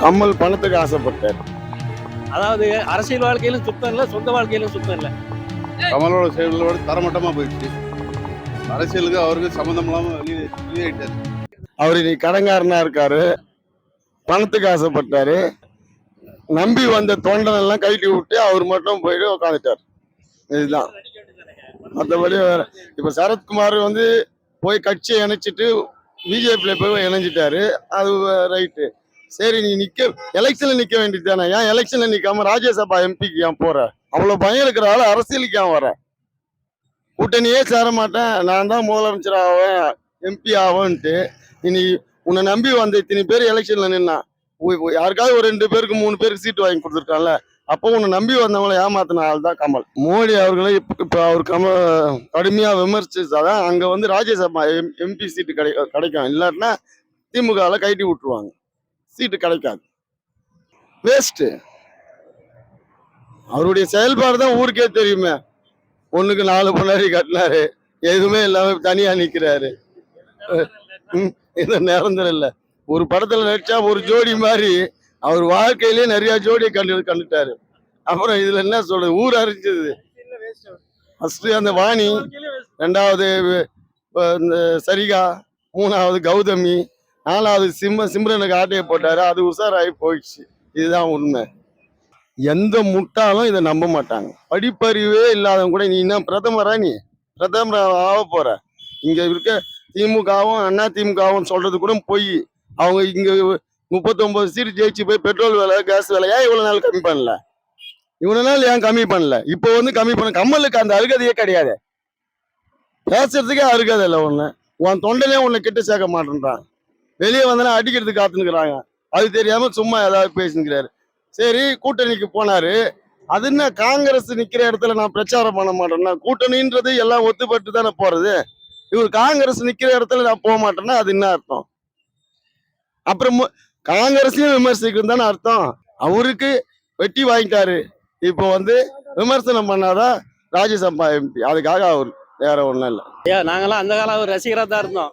கமல் பணத்துக்கு ஆசைப்பட்டார். அதாவது அரசியல் வாழ்க்கையிலும் சுத்தம் இல்லை சொந்த வாழ்க்கையிலும் சுத்தம் இல்லை. கமலோட செயல்களோட தரமட்டமா போயிடுச்சு. அரசியலுக்கு அவருக்கு சம்மந்தம் இல்லாம வெளியே அவர் நீ கடங்காரனா இருக்காரு. பணத்துக்கு ஆசைப்பட்டாரு. நம்பி வந்த தொண்டன் எல்லாம் கைட்டி விட்டு அவர் மட்டும் போயிட்டு உட்காந்துட்டார் இதுதான். மற்றபடி வேற இப்ப சரத்குமார் வந்து போய் கட்சியை இணைச்சிட்டு பிஜேபியில போய் இணைஞ்சிட்டாரு. அது ரைட்டு சரி நீ நிக்க எலெக்ஷன்ல நிக்க வேண்டியது தானே? ஏன் எலெக்ஷன்ல நிக்காம ராஜ்யசபா எம்பிக்கு ஏன் போற? அவ்வளவு பயம் இருக்கிற ஆள் அரசியலுக்கு ஏன் வர? கூட்டணியே சேர மாட்டேன். நான் தான் முதலமைச்சர் ஆவேன் எம்பி ஆவேன்ட்டு. இனி உன்னை நம்பி வந்த இத்தனை பேர் எலெக்ஷன்ல நின்னா யாருக்காவது ஒரு ரெண்டு பேருக்கு மூணு பேருக்கு சீட்டு வாங்கி கொடுத்துருக்கான்ல. அப்போ உன்னை நம்பி வந்தவங்களை ஏமாத்தின ஆள் தான் கமல். மோடி அவர்களை இப்ப இப்போ அவர் கம கடுமையா விமர்சிச்சாதான் அங்க வந்து ராஜ்யசபா எம்பி சீட்டு கிடை கிடைக்கும். இல்லாட்டினா திமுகவில் கைட்டி விட்டுருவாங்க. சீட்டு கிடைக்காது. வேஸ்ட்டு அவருடைய செயல்பாடு தான் ஊருக்கே தெரியுமே. ஒண்ணுக்கு நாலு பொண்ணாரி கட்டினாரு. எதுவுமே இல்லாம தனியா நிக்கிறாரு. ம், இது நிரந்தரம் இல்லை. ஒரு படத்துல நடிச்சா ஒரு ஜோடி மாதிரி அவர் வாழ்க்கையிலேயே நிறைய ஜோடியை கண்டு கண்டுட்டாரு. அப்புறம் இதுல என்ன சொல்றது? ஊர் அறிஞ்சது ஃபர்ஸ்ட் அந்த வாணி ரெண்டாவது இந்த சரிகா மூணாவது கௌதமி நாலாவது சிம்ம சிம்ரனுக்கு ஆட்டையை போட்டாரு. அது உஷாராகி போயிடுச்சு. இதுதான் உண்மை. எந்த முட்டாலும் இதை நம்ப மாட்டாங்க. படிப்பறிவே இல்லாதவங்க கூட நீ என்ன பிரதமரா நீ? பிரதமர் ஆக போற. இங்க இருக்க திமுகவும் அண்ணா திமுகவும் சொல்றது கூட போய். அவங்க இங்க முப்பத்தொன்பது சீட் ஜெயிச்சு போய் பெட்ரோல் விலை கேஸ் விலை ஏன் இவ்வளவு நாள் கம்மி பண்ணல? இவ்வளவு நாள் ஏன் கம்மி பண்ணல? இப்போ வந்து கம்மி பண்ண கம்மலுக்கு அந்த அருகதையே கிடையாது. பேசுறதுக்கே அருகதை இல்லை ஒண்ணு. உன் தொண்டனே உன்னை கிட்ட சேர்க்க மாட்டேன்றான். வெளியே வந்தனா அடிக்கிறது காத்துனுக்குறாங்க அது தெரியாம சும்மா ஏதாவது பேசினுக்கிறாரு சரி கூட்டணிக்கு போனாரு. அது என்ன காங்கிரஸ் நிக்கிற இடத்துல நான் பிரச்சாரம் பண்ண மாட்டேன்னா கூட்டணின்றது எல்லாம் ஒத்துப்பட்டு தானே போறது? இவர் காங்கிரஸ் நிக்கிற இடத்துல நான் போக மாட்டேன்னா அது என்ன அர்த்தம்? அப்புறம் காங்கிரஸ்லயும் காங்கிரஸையும் விமர்சிக்கும் தானே அர்த்தம்? அவருக்கு வெட்டி வாங்கிட்டாரு. இப்போ வந்து விமர்சனம் பண்ணாதான் ராஜ்யசபா எம்பி. அதுக்காக அவர் வேற ஒண்ணும் இல்லை. ஐயா நாங்களாம் அந்த காலம் அவர் ரசிகராக தான் இருந்தோம்.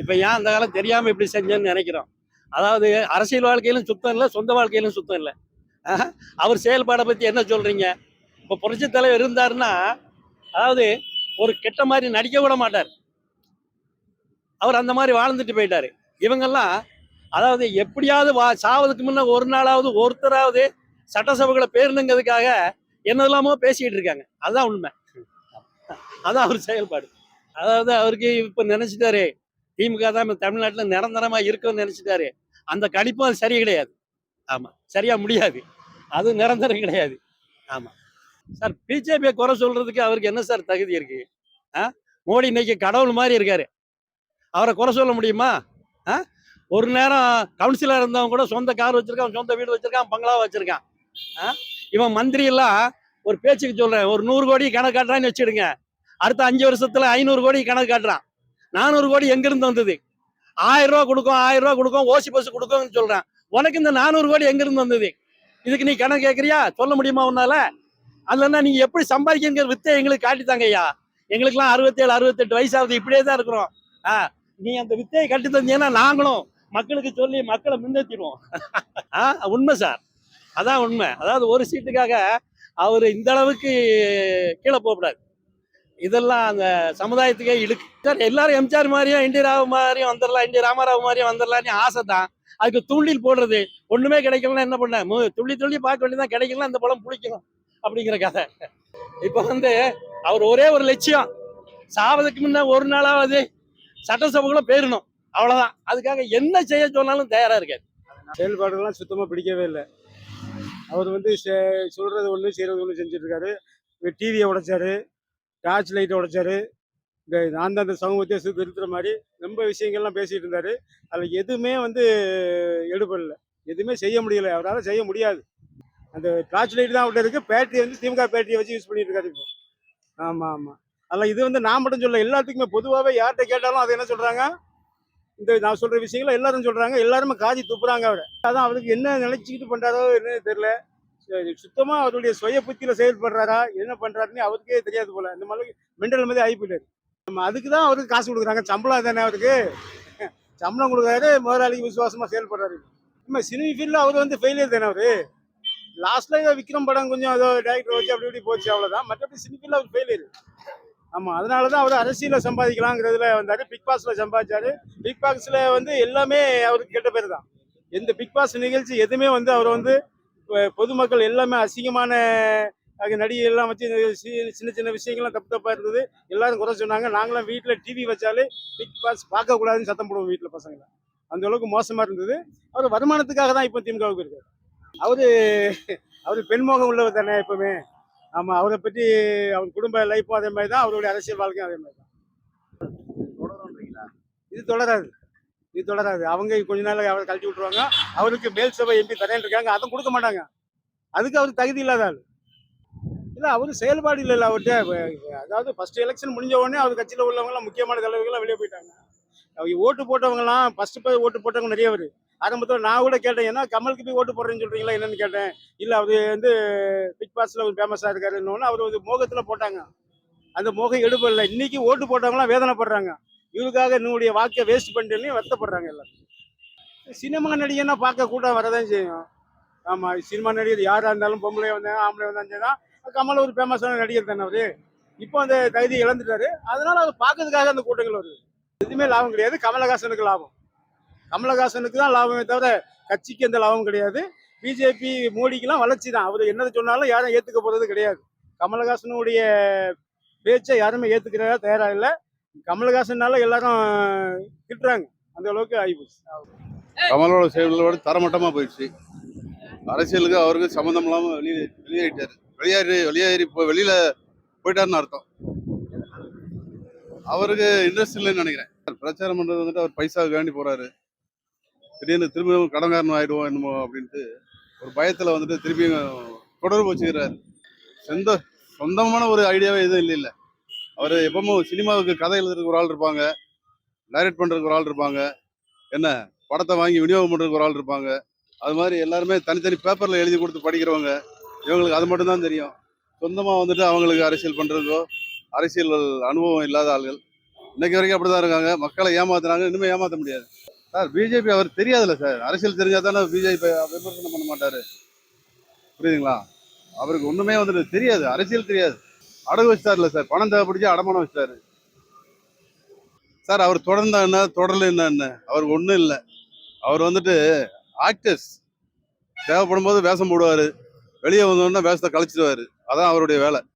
இப்போ ஏன் அந்த காலம் தெரியாம இப்படி செஞ்சேன்னு நினைக்கிறோம். அதாவது அரசியல் வாழ்க்கையிலும் சுத்தம் இல்லை சொந்த வாழ்க்கையிலும் சுத்தம் இல்லை. அவர் செயல்பாடை பத்தி என்ன சொல்றீங்க? இப்போ புரட்சி தலைவர் இருந்தாருன்னா அதாவது ஒரு கெட்ட மாதிரி நடிக்க விட மாட்டார். அவர் அந்த மாதிரி வாழ்ந்துட்டு போயிட்டாரு. இவங்கெல்லாம் அதாவது எப்படியாவது வா சாவதுக்கு முன்னே ஒரு நாளாவது ஒருத்தராவது சட்டசபைகளை பேருந்துங்கிறதுக்காக என்னதெல்லாமோ பேசிக்கிட்டு இருக்காங்க. அதுதான் உண்மை. அதான் அவர் செயல்பாடு. அதாவது அவருக்கு இப்ப நினைச்சிட்டாரு திமுக தான் தமிழ்நாட்டில் நிரந்தரமாக நிரந்தரமா இருக்கும்னு நினச்சிட்டாரு. அந்த கணிப்பும் அது சரி கிடையாது. ஆமாம் சரியாக முடியாது. அது நிரந்தரம் கிடையாது. ஆமாம் சார் பிஜேபியை குறை சொல்கிறதுக்கு அவருக்கு என்ன சார் தகுதி இருக்குது ஆ? மோடி இன்னைக்கு கடவுள் மாதிரி இருக்காரு. அவரை குறை சொல்ல முடியுமா? ஆ? ஒரு நேரம் கவுன்சிலர் இருந்தவங்க கூட சொந்த கார் வச்சுருக்கான் சொந்த வீடு வச்சுருக்கான் பங்களா வச்சுருக்கான். ஆ? இவன் மந்திரியெல்லாம் ஒரு பேச்சுக்கு சொல்கிறேன் ஒரு நூறு கோடி கணக்கு காட்டுறான்னு வச்சுடுங்க அடுத்த அஞ்சு வருஷத்தில் ஐநூறு கோடி கணக்கு காட்டுறான். நானூறு கோடி எங்கிருந்து வந்தது? ஆயிரம் ரூபா கொடுக்கும் ஆயிரம் ரூபா கொடுக்கும் ஓசி பஸ் கொடுக்கும்னு சொல்றேன். உனக்கு இந்த நானூறு கோடி எங்கிருந்து வந்தது? இதுக்கு நீ கணக்கு கேட்கறியா சொல்ல முடியுமா உன்னால? அதுலன்னா நீங்க எப்படி சம்பாதிக்கிற வித்தை எங்களுக்கு காட்டித்தாங்க ஐயா. எங்களுக்குலாம் அறுபத்தேழு அறுபத்தெட்டு வயசாகுது இப்படியே தான் இருக்கிறோம். ஆ நீ அந்த வித்தையை கட்டி தந்தீங்கன்னா நாங்களும் மக்களுக்கு சொல்லி மக்களை முன்னேற்றிடுவோம் ஆ உண்மை சார். அதான் உண்மை. அதாவது ஒரு சீட்டுக்காக அவர் இந்த அளவுக்கு கீழே போகக்கூடாது. இதெல்லாம் அந்த சமுதாயத்துக்கே இழுக்கு. சார் எல்லாரும் எம்ஜிஆர் மாதிரியும் என்டி ராவ் மாதிரியும் வந்துடலாம் என்டி ராமராவ் மாதிரியும் வந்துடலாம்னு ஆசை தான் அதுக்கு தூண்டில் போடுறது. ஒண்ணுமே கிடைக்கலன்னா என்ன பண்ண? மு- துள்ளி துள்ளி பார்க்க வேண்டியதான் கிடைக்கலாம் இந்த படம் பிடிக்கணும் அப்படிங்கிற கதை. இப்போ வந்து அவர் ஒரே ஒரு லட்சியம். சாவதுக்கு முன்ன ஒரு நாளாவது சட்டசபைக்குள்ள போயிடணும் அவ்வளவுதான். அதுக்காக என்ன செய்ய சொன்னாலும் தயாரா இருக்காரு. செயல்பாடுகள்லாம் சுத்தமாக பிடிக்கவே இல்லை. அவர் வந்து சொல்றது ஒன்று செய்கிறது ஒன்று செஞ்சுட்டு இருக்காரு. டிவியை உடைச்சாரு. டார்ச் லைட்டை உடைச்சாரு. இந்த நான் தான் அந்த சமூகத்தை திருத்துற மாதிரி ரொம்ப விஷயங்கள்லாம் பேசிட்டு இருந்தாரு. அதில் எதுவுமே வந்து எடுபடல. எதுவுமே செய்ய முடியல. அவரால் செய்ய முடியாது. அந்த டார்ச் லைட் தான் அவர்கிட்ட இருக்குது பேட்டரி வந்து திமுக பேட்டரியை வச்சு யூஸ் பண்ணிட்டு இருக்காரு இப்போ. ஆமாம் ஆமாம் அதில் இது வந்து நான் மட்டும் சொல்ல எல்லாத்துக்குமே பொதுவாகவே யார்கிட்ட கேட்டாலும் அது என்ன சொல்கிறாங்க இந்த நான் சொல்கிற விஷயங்களை எல்லாரும் சொல்கிறாங்க எல்லாருமே காதி துப்புறாங்க அவரை. அதான் அவருக்கு என்ன நினைச்சிக்கிட்டு பண்ணுறாரோ என்ன தெரியல. சுத்தமா அவருடைய சுய புத்தியில செயல்படுறாரா? என்ன பண்றாருன்னு அவருக்கே தெரியாது போல. இந்த மாதிரி மெண்டல் மாதிரி ஆகி போயிட்டாரு நம்ம அதுக்கு தான் அவருக்கு காசு கொடுக்குறாங்க. சம்பளம் தானே அவருக்கு? சம்பளம் கொடுக்குறாரு. முதலாளிக்கு விசுவாசமா செயல்படுறாரு. நம்ம சினிமி ஃபீல்டில் அவர் வந்து ஃபெயிலியர் தானே அவரு? லாஸ்ட்ல ஏதோ விக்ரம் படம் கொஞ்சம் ஏதோ டேரக்டர் வச்சு அப்படி இப்படி போச்சு அவ்வளோதான் மற்றபடி சினி ஃபீல்டில் அவர் ஃபெயிலியர் ஆமாம் அதனால தான் அவர் அரசியலில் சம்பாதிக்கலாங்கிறதுல வந்தார். பிக் பாஸில் சம்பாதிச்சாரு. பிக் பாஸில் வந்து எல்லாமே அவருக்கு கெட்ட பேர் தான். எந்த பிக் பாஸ் நிகழ்ச்சி எதுவுமே வந்து அவர் வந்து பொதுமக்கள் எல்லாமே அசிங்கமான அது நடிகை எல்லாம் வச்சு சின்ன சின்ன விஷயங்கள்லாம் தப்பு தப்பாக இருந்தது எல்லாரும் குறை சொன்னாங்க. நாங்களாம் வீட்டில் டிவி வச்சாலே பிக் பாஸ் பார்க்கக்கூடாதுன்னு சத்தம் போடுவோம் வீட்டில் பசங்களை. அந்த அளவுக்கு மோசமாக இருந்தது. அவர் வருமானத்துக்காக தான் இப்போ திமுகவுக்கு இருக்காரு அவரு அவர் பெண்மோகம் உள்ளவர் தானே எப்பவுமே. ஆமாம் அவரை பற்றி அவர் குடும்ப லைஃப்பும் அதே மாதிரி தான் அவருடைய அரசியல் வாழ்க்கையும் அதே மாதிரி தான் இது தொடராது. இது தொடராது. அவங்க கொஞ்ச நாள் அவரை கழட்டி விட்டுருவாங்க. அவருக்கு மேல் சபை எம்பி தரேன் இருக்காங்க. அதுவும் கொடுக்க மாட்டாங்க. அதுக்கு அவருக்கு தகுதி இல்லாத ஆள். இல்லை அவர் செயல்பாடு இல்லைல்ல அவர்கிட்ட. அதாவது ஃபர்ஸ்ட் எலெக்ஷன் முடிஞ்ச உடனே அவர் கட்சியில் உள்ளவங்கலாம் முக்கியமான தலைவர்கள்லாம் வெளியே போயிட்டாங்க. அவங்க ஓட்டு போட்டவங்கலாம் ஃபர்ஸ்ட் போய் ஓட்டு போட்டவங்க நிறைய பேர். ஆரம்பத்தில் நான் கூட கேட்டேன் ஏன்னா கமலுக்கு போய் ஓட்டு போடுறேன்னு சொல்கிறீங்களா என்னன்னு கேட்டேன். இல்லை அவர் வந்து பிக் பாஸில் ஒரு ஃபேமஸாக இருக்காருன்னு. அவர் ஒரு மோகத்தில் போட்டாங்க. அந்த மோகம் எடுப்பதில்லை இன்னைக்கு ஓட்டு போட்டவங்களாம் வேதனைப்படுறாங்க. இவருக்காக என்னுடைய வாக்கை வேஸ்ட் பண்ணிட்டு வருத்தப்படுறாங்க எல்லாரும். சினிமா நடிகைன்னா பார்க்க கூட்டம் வரதான் செய்யும். ஆமாம் சினிமா நடிகர் யாராக இருந்தாலும் பொம்பளை வந்தாங்க ஆம்பளை வந்தாலும் சரி தான். கமல் ஒரு ஃபேமஸான நடிகர் தானே அவர். இப்போ அந்த தகுதி இழந்துட்டாரு. அதனால அதை பார்க்கறதுக்காக அந்த கூட்டங்கள் வருது. எதுவுமே லாபம் கிடையாது. கமலஹாசனுக்கு லாபம். கமலஹாசனுக்கு தான் லாபமே தவிர கட்சிக்கு எந்த லாபம் கிடையாது. பிஜேபி மோடிக்கெல்லாம் வளர்ச்சி தான். அவர் என்னது சொன்னாலும் யாரும் ஏற்றுக்க போகிறது கிடையாது. கமலஹாசனுடைய பேச்சை யாருமே ஏற்றுக்கிறதா தயாராக இல்லை. கமலஹாசனால எல்லாரும் திட்டுறாங்க. அந்த அளவுக்கு ஆகிப்போச்சு கமலோட செயல்களோட தரமட்டமா போயிடுச்சு. அரசியலுக்கு அவருக்கு சம்மந்தம் இல்லாம வெளியே வெளியேறிட்டாரு. வெளியேறி வெளியேறி இப்போ வெளியில போயிட்டாருன்னு அர்த்தம். அவருக்கு இன்ட்ரெஸ்ட் இல்லைன்னு நினைக்கிறேன். பிரச்சாரம் பண்றது வந்துட்டு அவர் பைசாவுக்கு வேண்டி போறாரு. திடீர்னு திரும்பியும் கடன்காரன் ஆயிடுவோம் என்னமோ அப்படின்ட்டு ஒரு பயத்துல வந்துட்டு திருப்பியும் தொடர்பு வச்சுக்கிறாரு. சொந்த சொந்தமான ஒரு ஐடியாவே எதுவும் இல்லை இல்லை அவர் எப்பவும் சினிமாவுக்கு கதை எழுதுறதுக்கு ஒரு ஆள் இருப்பாங்க. டைரக்ட் பண்றதுக்கு ஒரு ஆள் இருப்பாங்க. என்ன? படத்தை வாங்கி விநியோகம் பண்ணுறதுக்கு ஒரு ஆள் இருப்பாங்க. அது மாதிரி எல்லாருமே தனித்தனி பேப்பர்ல எழுதி கொடுத்து படிக்கிறவங்க. இவங்களுக்கு அது மட்டும்தான் தெரியும். சொந்தமா வந்துட்டு அவங்களுக்கு அரசியல் பண்றதுக்கோ அரசியல் அனுபவம் இல்லாத ஆள்கள். இன்னைக்கு வரைக்கும் அப்படிதான் இருக்காங்க. மக்களை ஏமாத்துறாங்க. இனிமேல் ஏமாத்த முடியாது. சார் பிஜேபி அவர் தெரியாதுல்ல சார். அரசியல் தெரிஞ்சா தானே பிஜேபி விமர்சனம் பண்ண மாட்டாரு. புரியுதுங்களா? அவருக்கு ஒண்ணுமே வந்துட்டு தெரியாது. அரசியல் தெரியாது. அடகு வச்சிட்டாருல சார். பணம் தேவைப்படுச்சு அடமானம் வச்சிட்டாரு. சார் அவர் தொடர்ந்தா என்ன? தொடரல என்ன என்ன? அவருக்கு ஒன்றும் இல்லை. அவர் வந்துட்டு ஆக்டர்ஸ் தேவைப்படும் போது வேஷம் போடுவார். வெளியே வந்தோடனே வேஷத்தை கழிச்சிடுவாரு அதான் அவருடைய வேலை.